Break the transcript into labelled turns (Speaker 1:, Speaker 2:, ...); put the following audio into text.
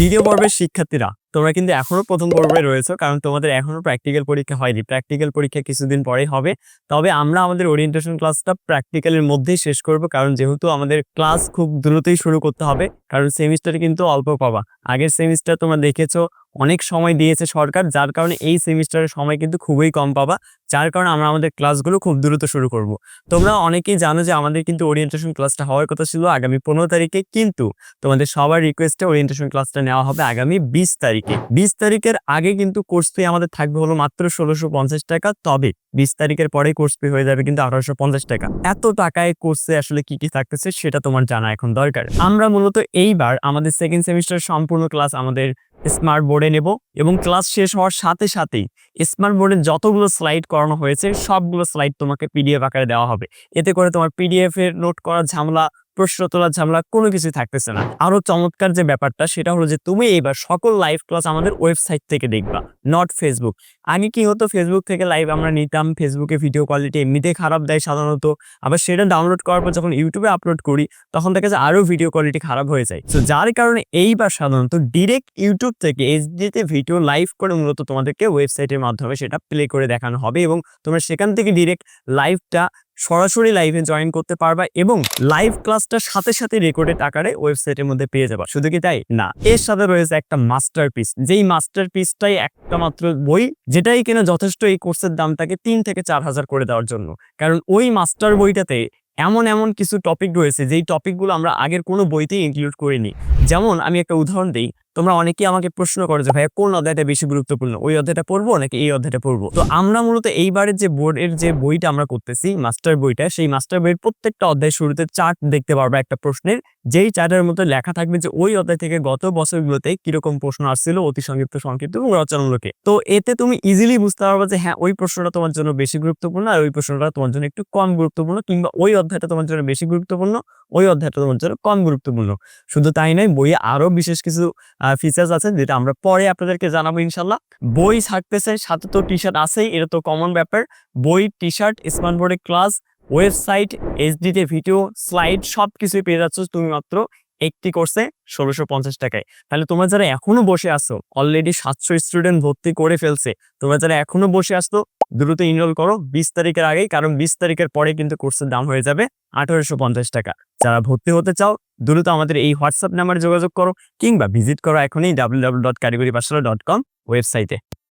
Speaker 1: দ্বিতীয় পর্বের শিক্ষার্থীরা, তোমরা কিন্তু এখনও প্রথম পর্বে রয়েছে, কারণ তোমাদের এখনও প্র্যাকটিক্যাল পরীক্ষা হয়নি। প্র্যাকটিক্যাল পরীক্ষা কিছুদিন পরেই হবে। তবে আমরা আমাদের ওরিয়েন্টেশন ক্লাসটা প্র্যাকটিক্যালের মধ্যেই শেষ করব, কারণ যেহেতু আমাদের ক্লাস খুব দ্রুতই শুরু করতে হবে, কারণ সেমিস্টারে কিন্তু অল্প পাবা আগের সেমিস্টার তোমরা দেখেছ অনেক সময় দিয়েছে সরকার, যার কারণে এই সেমিস্টারের সময় কিন্তু খুবই কম পাবা, যার কারণে আমরা আমাদের ক্লাসগুলো খুব দ্রুত শুরু করব। তোমরা অনেকেই জানো যে আমাদের কিন্তু ওরিয়েন্টেশন ক্লাসটা হওয়ার কথা ছিল আগামী পনেরো তারিখে, কিন্তু তোমাদের সবার রিকোয়েস্টে ওরিয়েন্টেশন ক্লাসটা নেওয়া হবে আগামী বিশ তারিখে। বিশ তারিখের আগে কিন্তু কোর্স ফি আমাদের থাকবে হলো মাত্র ষোলোশো পঞ্চাশ টাকা, তবে বিশ তারিখের পরেই কোর্স ফি হয়ে যাবে কিন্তু আঠারোশো পঞ্চাশ টাকা। এত টাকায় কোর্সে আসলে কি কি থাকতেছে সেটা তোমার জানা এখন দরকার। আমরা মূলত এইবার আমাদের সেকেন্ড সেমিস্টার সম্পূর্ণ ক্লাস আমাদের স্মার্ট বোর্ডে নেব এবং ক্লাস শেষ হওয়ার সাথে সাথেই স্মার্ট বোর্ডে যতগুলো স্লাইড করানো হয়েছে, সবগুলো স্লাইড তোমাকে পিডিএফ আকারে দেওয়া হবে। এতে করে তোমার পিডিএফ এর নোট করার ঝামেলা প্রশ্ন তোলার ঝামেলা কোনো কিছু থাকতেছে না। আরও চমৎকার যে ব্যাপারটা সেটা হলো যে তুমি এবার সকল লাইভ ক্লাস আমাদের ওয়েবসাইট থেকে দেখবা নট ফেসবুক আগে কি হতো ফেসবুক থেকে লাইভ আমরা নিতাম ফেসবুকে ভিডিও কোয়ালিটি এমনিতে খারাপ দেয় সাধারণত। আবার সেটা ডাউনলোড করার পর যখন ইউটিউবে আপলোড করি, তখন দেখা যায় আরও ভিডিও কোয়ালিটি খারাপ হয়ে যায়। তো যার কারণে এইবার সাধারণত ডিরেক্ট ইউটিউব থেকে এইচডিতে ভিডিও লাইভ করে মূলত তোমাদেরকে ওয়েবসাইটের মাধ্যমে সেটা প্লে করে দেখানো হবে এবং তোমরা সেখান থেকে ডিরেক্ট লাইভটা সরাসরি লাইভে জয়েন করতে পারবা এবং লাইভ ক্লাসটা সাথে সাথে রেকর্ডেড আকারে ওয়েবসাইটের মধ্যে পেয়ে যাবা। শুধু কি তাই? না। এর সাথে রয়েছে একটা মাস্টার পিস যেই মাস্টার পিসটাই একটা মাত্র বই, যেটাই কিনা যথেষ্ট এই কোর্সের দামটাকে তিন থেকে চার হাজার করে দেওয়ার জন্য। কারণ ওই মাস্টার বইটাতে এমন এমন কিছু টপিক রয়েছে, যেই টপিকগুলো আমরা আগের কোনো বইতেই ইনক্লুড করিনি। যেমন আমি একটা উদাহরণ দিই তোমরা অনেকেই আমাকে প্রশ্ন করো যে, ভাইয়া, কোন অধ্যায়টা বেশি গুরুত্বপূর্ণ? ওই অধ্যায়টা পড়ব নাকি এই অধ্যায়টা পড়ব? তো আমরা মূলত এইবারের যে বোর্ডের যে বইটা আমরা করতেছি, মাস্টার বইটা, সেই মাস্টার বইয়ের প্রত্যেকটা অধ্যায় শুরুতে চার্ট দেখতে পারবে একটা প্রশ্নের। যেই চার্টের মধ্যে লেখা থাকবে যে, ওই অধ্যায় থেকে গত বছরগুলোতে কীরকম প্রশ্ন আসছিল, অতি সংক্ষিপ্ত সংক্ষিপ্ত এবং রচনালোকে তো এতে তুমি ইজিলি বুঝতে পারবে যে হ্যাঁ ওই প্রশ্নটা তোমার জন্য বেশি গুরুত্বপূর্ণ আর ওই প্রশ্নটা তোমার জন্য একটু কম গুরুত্বপূর্ণ কিংবা ওই অধ্যায়টা তোমার জন্য বেশি গুরুত্বপূর্ণ, ওই অধ্যায়টা তোমার জন্য কম গুরুত্বপূর্ণ। শুধু তাই নয়, বইয়ে আরও বিশেষ কিছু ফিচার্স আছে যেটা আমরা পরে আপনাদেরকে জানাব ইনশাল্লাহ। বই থাকতেছে সাথে তো টি শার্ট আছেই, এটা তো কমন ব্যাপার। বই টি শার্ট স্মার্ট বোর্ডে ক্লাস ওয়েবসাইট এইচডিতে ভিডিও স্লাইড সব কিছুই পেয়ে যাচ্ছ তুমি মাত্র একটি কোর্সে ষোলোশো পঞ্চাশ টাকায়। তাহলে তোমরা যারা এখনও বসে আসো অলরেডি সাতশো স্টুডেন্ট ভর্তি করে ফেলছে, তোমরা যারা এখনও বসে আসতো দ্রুত ইনরোল করো। বিশ তারিখের আগেই, কারণ বিশ তারিখের পরে কিন্তু কোর্সের দাম হয়ে যাবে আঠারোশো পঞ্চাশ টাকা। যারা ভর্তি হতে চাও, দ্রুত আমাদের এই হোয়াটসঅ্যাপ নাম্বারে যোগাযোগ করো কিংবা ভিজিট করো এখনই ডাব্লিউ ডাব্লিউ ডট কারিগরি পাঠশালা ডট কম ওয়েবসাইটে